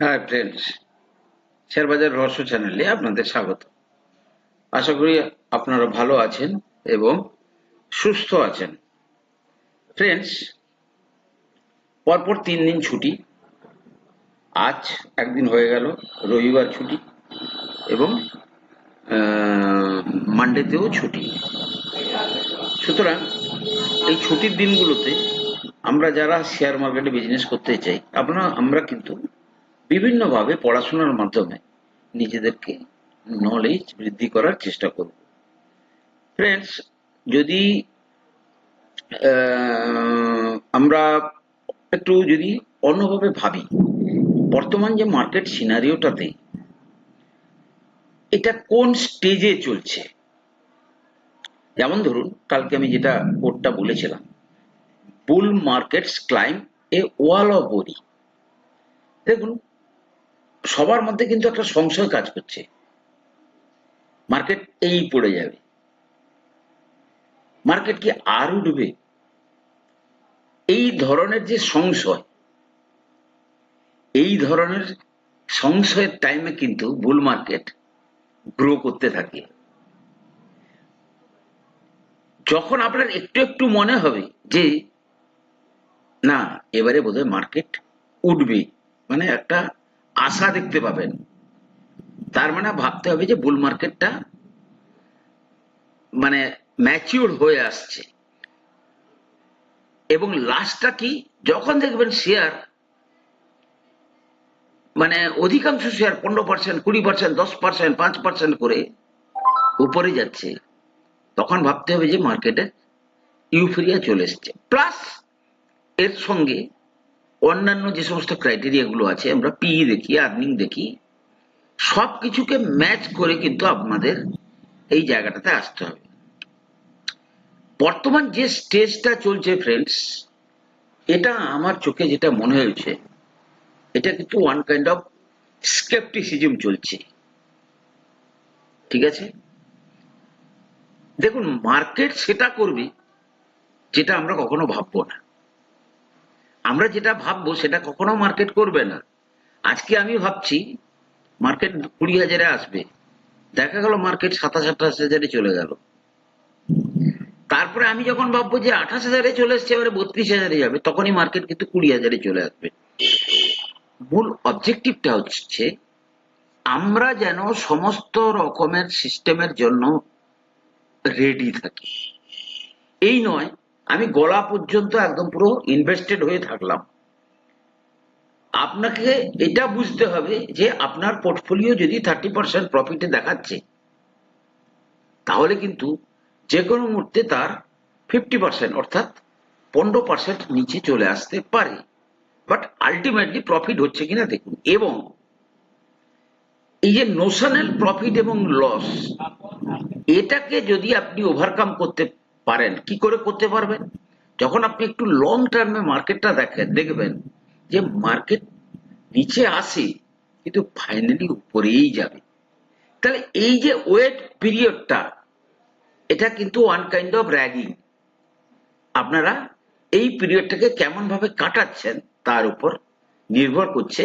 Hi friends শেয়ারবাজার রহস্য চ্যানেলে আপনাদের স্বাগত আশা করি আপনারা ভালো আছেন এবং সুস্থ আছেন ফ্রেন্ডস পরপর তিন দিন ছুটি আজ একদিন হয়ে গেল রবিবার ছুটি এবং মানডেতেও ছুটি সুতরাং এই ছুটির দিনগুলোতে আমরা যারা শেয়ার মার্কেটে বিজনেস করতে চাই আপনারা আমরা কিন্তু বিভিন্নভাবে পড়াশোনার মাধ্যমে নিজেদেরকে নলেজ বৃদ্ধি করার চেষ্টা করব। ফ্রেন্ডস যদি আমরা একটু যদি অন্যভাবে ভাবি, বর্তমান যে মার্কেট সিনারিওটাতে এটা কোন স্টেজে চলছে? যেমন ধরুন, কালকে আমি যেটা কোডটা বলেছিলাম bull markets climb a wall of worry দেখুন সবার মধ্যে কিন্তু একটা সংশয় কাজ করছে। মার্কেট এই পড়ে যাবে। মার্কেট কি আর উঠবে এই ধরনের যে সংশয়, এই ধরনের সংশয়ের টাইমে কিন্তু বুল মার্কেট গ্রো করতে থাকে। যখন আপনার একটু একটু মনে হবে যে, না, এবারে বোধহয় মার্কেট উঠবে মানে একটা আশা দেখতে পাবেন। তার মানে ভাবতে হবে যে বুল মার্কেটটা মানে ম্যাচিউর হয়ে আসছে। এবং লাস্টটা কি? যখন দেখবেন শেয়ার মানে অধিকাংশ শেয়ার পনেরো পার্সেন্ট কুড়ি পার্সেন্ট দশ পার্সেন্ট পাঁচ পার্সেন্ট করে উপরে যাচ্ছে, তখন ভাবতে হবে যে মার্কেটে ইউফেরিয়া চলে এসছে। প্লাস এর সঙ্গে অন্যান্য যে সমস্ত ক্রাইটেরিয়া গুলো আছে, আমরা পিই দেখি আর্নিং দেখি সব কিছুকে ম্যাচ করে কিন্তু আপনাদের এই জায়গাটাতে আসতে হবে। বর্তমান যে স্টেজটা চলছে ফ্রেন্ডস এটা আমার চোখে যেটা মনে হয়েছে, এটা কিন্তু ওয়ান কাইন্ড অফ স্কেপটিসিজম চলছে। ঠিক আছে? দেখুন মার্কেট সেটা করবে, যেটা আমরা কখনো ভাববো না। আমরা যেটা ভাববো সেটা কখনো মার্কেট করবে না। আজকে আমি ভাবছি মার্কেট কুড়ি হাজারে আসবে। দেখা গেল মার্কেট সাতাশ আঠাশ হাজারে চলে গেল। তারপরে আমি যখন ভাববো যে আঠাশ হাজারে চলে এসছে, এবারে বত্রিশ হাজারে যাবে, তখনই মার্কেট কিন্তু কুড়ি হাজারে চলে আসবে। মূল অবজেক্টিভটা হচ্ছে, আমরা যেন সমস্ত রকমের সিস্টেমের জন্য রেডি থাকি। এই নয় আমি গলা পর্যন্ত একদম পুরো ইনভেস্টেড হয়ে থাকলাম। আপনাকে এটা বুঝতে হবে যে আপনার পোর্টফোলিও যদি থার্টি পার্সেন্ট প্রফিটে দেখাচ্ছে, তাহলে কিন্তু যে কোনো মুহূর্তে তার ফিফটি পার্সেন্ট অর্থাৎ পনেরো পার্সেন্ট নিচে চলে আসতে পারে। বাট আলটিমেটলি প্রফিট হচ্ছে কিনা দেখুন। এবং এই যে নোশনাল প্রফিট এবং লস এটাকে যদি আপনি ওভারকাম করতে পারেন, কি করে করতে পারবেন? যখন আপনি একটু লং টার্মে মার্কেটটা দেখেন, দেখবেন যে মার্কেট নিচে আসে, কিন্তু ফাইনালি উপরেই যাবে। তাহলে এই যে ওয়েট পিরিয়ডটা এটা কিন্তু ওয়ান কাইন্ড অফ র্যাগিং আপনারা এই পিরিয়ডটাকে কেমন ভাবে কাটাচ্ছেন, তার উপর নির্ভর করছে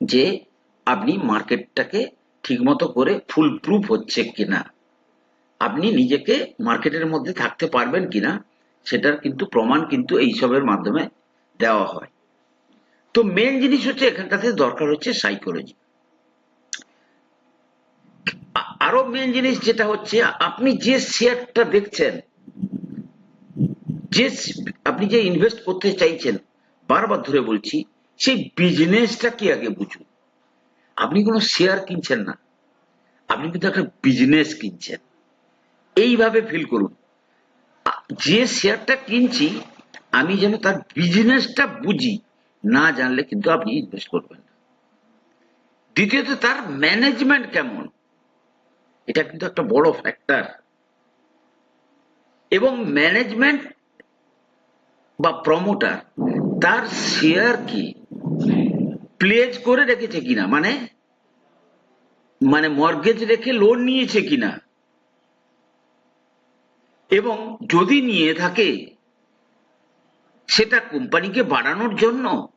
যে আপনি মার্কেটটাকে ঠিকমতো করে ফুল প্রুফ হচ্ছে কিনা। আপনি নিজেকে মার্কেটের মধ্যে থাকতে পারবেন কিনা, সেটার কিন্তু প্রমাণ কিন্তু এইসবের মাধ্যমে দেওয়া হয়। তো মেন জিনিস হচ্ছে এখানটাতে দরকার হচ্ছে সাইকোলজি আরও মেন জিনিস যেটা হচ্ছে, আপনি যে শেয়ারটা দেখছেন, যে আপনি যে ইনভেস্ট করতে চাইছেন, বারবার ধরে বলছি, সেই বিজনেসটা কি আগে বুঝুন। আপনি কোনো শেয়ার কিনছেন না। আপনি কিন্তু একটা বিজনেস কিনছেন। এইভাবে ফিল করুন। যে শেয়ারটা কিনছি, আমি যেন তার বিজনেসটা বুঝি, না জানলে কিন্তু আপনি ইনভেস্ট করবেন না। দ্বিতীয়ত, তার ম্যানেজমেন্ট কেমন? এটা কিন্তু একটা বড় ফ্যাক্টর এবং ম্যানেজমেন্ট বা প্রমোটার তার শেয়ার কি? প্লেজ করে রেখেছে কিনা? মানে মানে মর্গেজ রেখে লোন নিয়েছে কিনা? এবং যদি নিয়ে থাকে, সেটা কোম্পানিকে বাড়ানোর জন্য।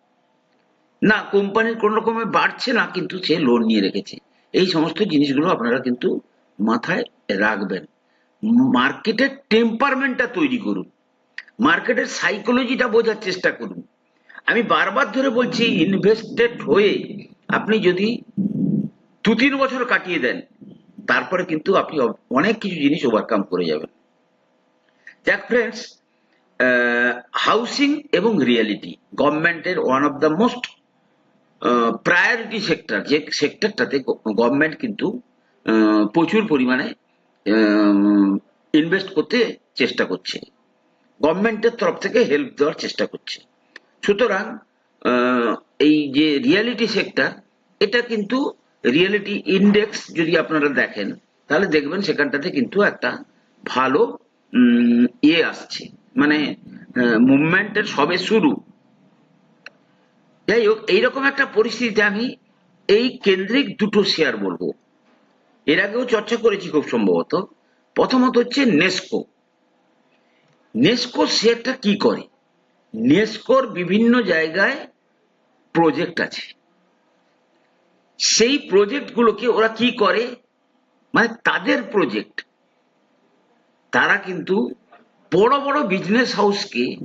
না কোম্পানির কোন রকমে বাড়ছে না, কিন্তু সে লোন নিয়ে রেখেছে। এই সমস্ত জিনিসগুলো আপনারা কিন্তু মাথায় রাখবেন। মার্কেটের টেম্পারমেন্টটা তৈরি করুন। মার্কেটের সাইকোলজিটা বোঝার চেষ্টা করুন। আমি বারবার ধরে বলছি ইনভেস্টেড হয়ে আপনি যদি দু তিন বছর কাটিয়ে দেন, তারপরে কিন্তু আপনি অনেক কিছু জিনিস ওভারকাম করে যাবেন। দেখ ফ্রেন্ডস হাউসিং এবং রিয়েলিটি গভর্নমেন্টের one of the most priority sector যে সেক্টরটাতে গভর্নমেন্ট কিন্তু প্রচুর পরিমাণে ইনভেস্ট করতে চেষ্টা করছে। গভর্নমেন্টের তরফ থেকে হেল্প দেওয়ার চেষ্টা করছে। সুতরাং এই যে রিয়েলিটি সেক্টর এটা কিন্তু রিয়েলিটি ইন্ডেক্স যদি আপনারা দেখেন, তাহলে দেখবেন সেখানটাতে কিন্তু একটা ভালো ইয়ে আসছে। মানে মুভমেন্টের সবে শুরু। যাই হোক, এইরকম একটা পরিস্থিতিতে আমি এই কেন্দ্রিক দুটো শেয়ার বলব। এর আগেও চর্চা করেছি খুব সম্ভবত। প্রথমত হচ্ছে নেস্কো নেস্কো শেয়ারটা কি করে? নেস্কোর বিভিন্ন জায়গায় প্রজেক্ট আছে। সেই প্রজেক্টগুলোকে ওরা কি করে? মানে তাদের প্রজেক্ট তারা কিন্তু বড় বড় বিজনেস হাউসকে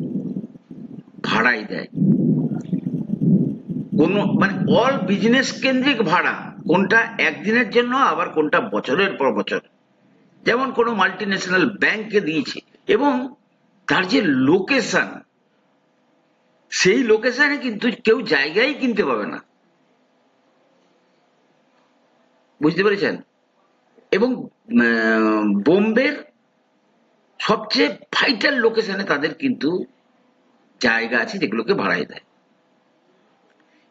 ভাড়াই দেয়। কোন মানে অল বিজনেস কেন্দ্রিক ভাড়া, কোনটা একদিনের জন্য, আবার কোনটা বছরের পর বছর। যেমন কোনো মাল্টি ন্যাশনাল ব্যাংকে দিয়েছে, এবং তার যে লোকেশন সেই লোকেশনে কিন্তু কেউ জায়গায় কিনতে পাবে না। বুঝতে পেরেছেন? এবং বোম্বের সবচেয়ে ভাইটাল লোকেশনে তাদের কিন্তু জায়গা আছে যেগুলোকে ভাড়ায় দেয়।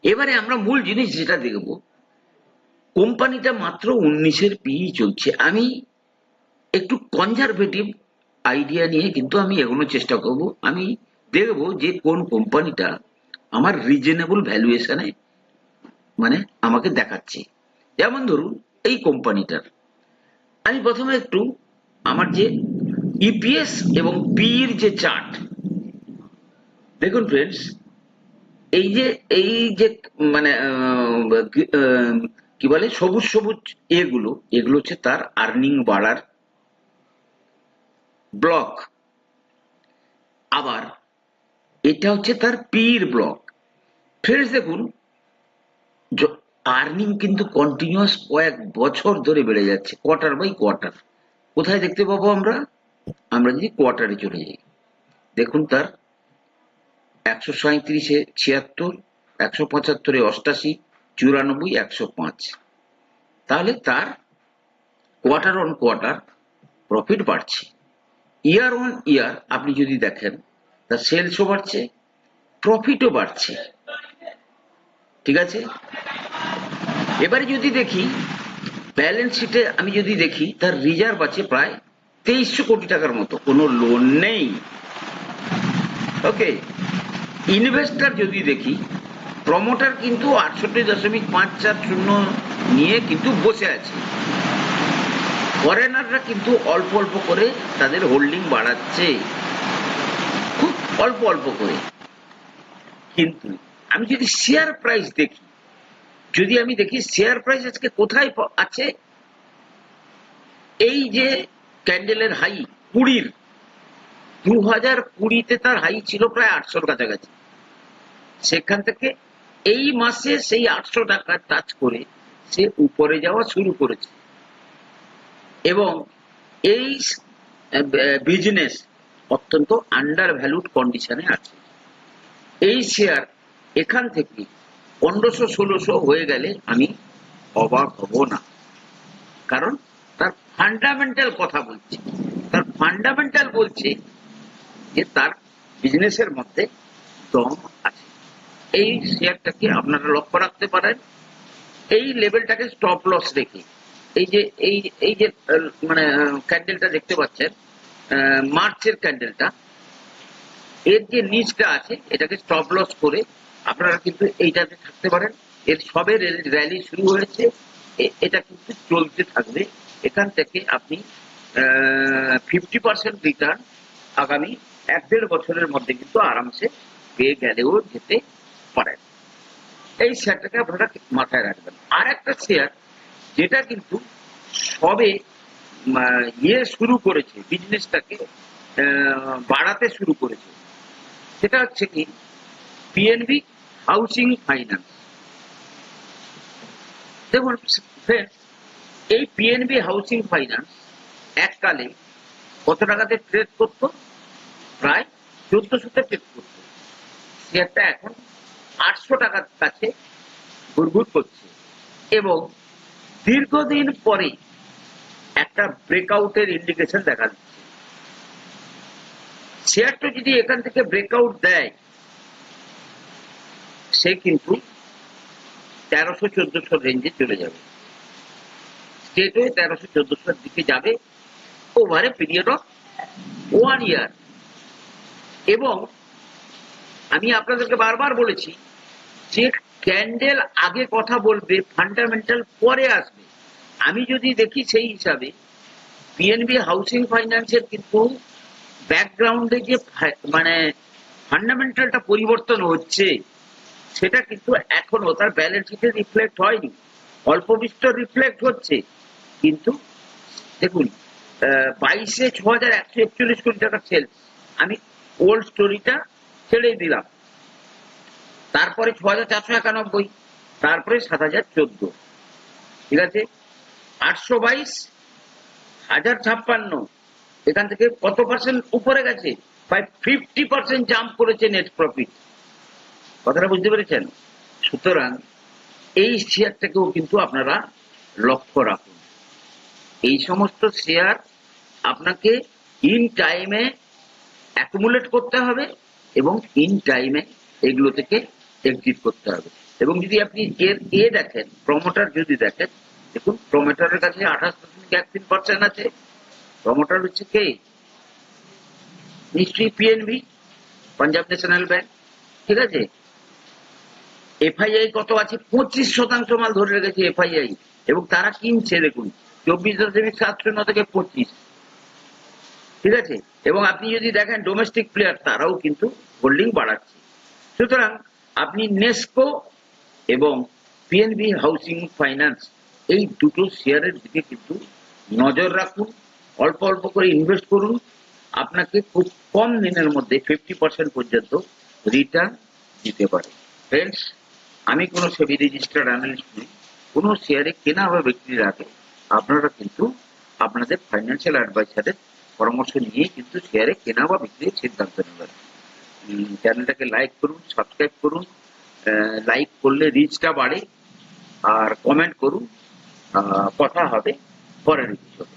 এবারে আমরা মূল জিনিস যেটা দেখব, কোম্পানিটা মাত্র উনিশের পিই চলছে। আমি একটু কনজারভেটিভ আইডিয়া নিয়ে কিন্তু আমি এগোনোর চেষ্টা করব। আমি দেখব যে কোন কোম্পানিটা আমার রিজনেবল ভ্যালুয়েশনে মানে আমাকে দেখাচ্ছে। যেমন ধরুন এই কোম্পানিটার। আমি প্রথমে একটু আমার যে ইপিএস এবং পির যে চার্ট দেখুন ফ্রেন্ডস এই যে এই যে মানে কি বলে, সবুজ সবুজ এগুলো এগুলো হচ্ছে তার আর্নিং বাড়ার ব্লক আবার এটা হচ্ছে তার পির ব্লক ফ্রেন্ডস দেখুন আর্নিং কিন্তু কন্টিনিউয়াস কয়েক বছর ধরে বেড়ে যাচ্ছে কোয়ার্টার বাই কোয়ার্টার কোথায় দেখতে পাবো আমরা? আমরা যদি কোয়ার্টারে চলে যাই, দেখুন তার একশো সাঁত্রিশে ছিয়াত্তর, একশো পঁচাত্তরে অষ্টাশি, চুরানব্বই, একশো পাঁচ। তাহলে তার কোয়ার্টার অন কোয়ার্টার প্রফিট বাড়ছে। ইয়ার অন ইয়ার আপনি যদি দেখেন, তার সেলসও বাড়ছে, প্রফিটও বাড়ছে। ঠিক আছে? এবারে যদি দেখি, ব্যালেন্স শিটে আমি যদি দেখি, তার রিজার্ভ আছে প্রায় তেইশশো কোটি টাকার মতো। কোনো লোন নেই। ওকে ইনভেস্টার যদি দেখি প্রমোটার কিন্তু আটষট্টি দশমিক পাঁচ চার শূন্য নিয়ে কিন্তু বসে আছে। ফরেনাররা কিন্তু অল্প অল্প করে তাদের হোল্ডিং বাড়াচ্ছে। খুব অল্প অল্প করে। কিন্তু আমি যদি শেয়ার প্রাইস দেখি, যদি আমি দেখি শেয়ার প্রাইস আজকে কোথায় আছে? এই যে ক্যান্ডেলের হাই কুড়ির দু হাজার কুড়িতে তার হাই ছিল প্রায় আটশোর কাছাকাছি। সেখান থেকে এই মাসে সেই আটশো টাকা টাচ করে সে উপরে যাওয়া শুরু করেছে। এবং এই বিজনেস অত্যন্ত আন্ডার ভ্যালুড কন্ডিশনে আছে। এই শেয়ার এখান থেকে পনেরোশো, ষোলোশো হয়ে গেলে আমি অবাক হব না। কারণ ফান্ডামেন্টাল কথা বলছে। তার ফান্ডামেন্টাল বলছে যে তার বিজনেসের মধ্যে দম আছে। এই শেয়ারটাকে আপনারা লক্ষ্য রাখতে পারেন। এই লেভেলটাকে স্টপ লস রেখে এই যে, এই এই যে মানে ক্যান্ডেলটা দেখতে পাচ্ছেন মার্চের ক্যান্ডেলটা এর যে নিচটা আছে, এটাকে স্টপ লস করে আপনারা কিন্তু এইটাতে থাকতে পারেন। এর সবে র্যালি শুরু হয়েছে। এটা কিন্তু চলতে থাকবে। এখান থেকে আপনি ফিফটি পার্সেন্ট রিটার্ন আগামী এক দেড় বছরের মধ্যে কিন্তু আরামসে পেয়ে গেলেও যেতে পারেন। এই শেয়ারটাকে আপনারা মাথায় রাখবেন। আর একটা শেয়ার যেটা কিন্তু সবে ইয়ে শুরু করেছে বিজনেসটাকে বাড়াতে শুরু করেছে। সেটা হচ্ছে কি পিএনবি হাউসিং ফাইন্যান্স দেখুন এই পিএনবি হাউসিং ফাইন্যান্স এককালে কত টাকাতে ট্রেড করতো? প্রায় চোদ্দশোতে ট্রেড করতো। শেয়ারটা এখন আটশো টাকার কাছে ঘুরঘুর করছে। এবং দীর্ঘদিন পরে একটা ব্রেকআউটের ইন্ডিকেশন দেখা দিচ্ছে। শেয়ারটা যদি এখান থেকে ব্রেকআউট দেয়, সে কিন্তু তেরোশো চোদ্দশো রেঞ্জে চলে যাবে। হয়ে তেরোশো চোদ্দশোর দিকে যাবে over a period of one year এবং আমি আপনাদেরকে বারবার বলেছি, যে ক্যান্ডেল আগে কথা বলবে ফান্ডামেন্টাল পরে আসবে। আমি যদি দেখি সেই হিসাবে পিএনবি হাউসিং ফাইন্যান্সের কিন্তু ব্যাকগ্রাউন্ডে যে মানে ফান্ডামেন্টালটা পরিবর্তন হচ্ছে, সেটা কিন্তু এখনও তার ব্যালেন্স শিটে রিফ্লেক্ট হয়নি। অল্প বিস্তর রিফ্লেক্ট হচ্ছে। কিন্তু দেখুন বাইশে ছ হাজার একশো একচল্লিশ কোটি টাকার সেল আমি ওল্ড স্টোরিটা ছেড়ে দিলাম। তারপরে ছ হাজার চারশো একানব্বই, তারপরে সাত হাজার চোদ্দ। ঠিক আছে? আটশো বাইশ, হাজার ছাপ্পান্ন। এখান থেকে কত পার্সেন্ট উপরে গেছে? প্রায় ফিফটি পার্সেন্ট জাম্প করেছে নেট প্রফিট কথাটা বুঝতে পেরেছেন? সুতরাং এই শেয়ারটাকেও কিন্তু আপনারা লক্ষ্য রাখুন। এই সমস্ত শেয়ার আপনাকে ইন টাইমে অ্যাকুমুলেট করতে হবে এবং ইন টাইমে এগুলো থেকে এক্সিট করতে হবে। এবং যদি আপনি এর, এ দেখেন প্রমোটার যদি দেখেন, দেখুন প্রমোটারের কাছে আঠাশ দশমিক এক তিন পার্সেন্ট আছে। প্রমোটার হচ্ছে কে? নিশ্চয়ই পিএনবি পাঞ্জাব ন্যাশনাল ব্যাংক ঠিক আছে? এফআইআই কত আছে? পঁচিশ শতাংশ মাল ধরে রেখেছে এফআইআই এবং তারা কিনছে, দেখুন চব্বিশ দশমিক সাত শূন্য থেকে পঁচিশ। ঠিক আছে? এবং আপনি যদি দেখেন ডোমেস্টিক প্লেয়ার তারাও কিন্তু হোল্ডিং বাড়াচ্ছে। সুতরাং আপনি নেস্কো এবং পিএনবি হাউসিং ফাইন্যান্স এই দুটো শেয়ারের দিকে কিন্তু নজর রাখুন, অল্প অল্প করে ইনভেস্ট করুন। আপনাকে খুব কম দিনের মধ্যে ফিফটি পার্সেন্ট পর্যন্ত রিটার্ন দিতে পারে। ফ্রেন্ডস আমি কোনো সেবি রেজিস্টার্ড অ্যানালিস্ট নই। কোনো শেয়ারে কেনা বা বিক্রির আগে আপনারা কিন্তু আপনাদের ফাইন্যান্সিয়াল অ্যাডভাইসারের পরামর্শ নিয়ে কিন্তু শেয়ারে কেনা বা বিক্রির সিদ্ধান্ত নেবেন। চ্যানেলটাকে লাইক করুন সাবস্ক্রাইব করুন লাইক করলে রিচটা বাড়ে, আর কমেন্ট করুন কথা হবে পরের এপিসোডে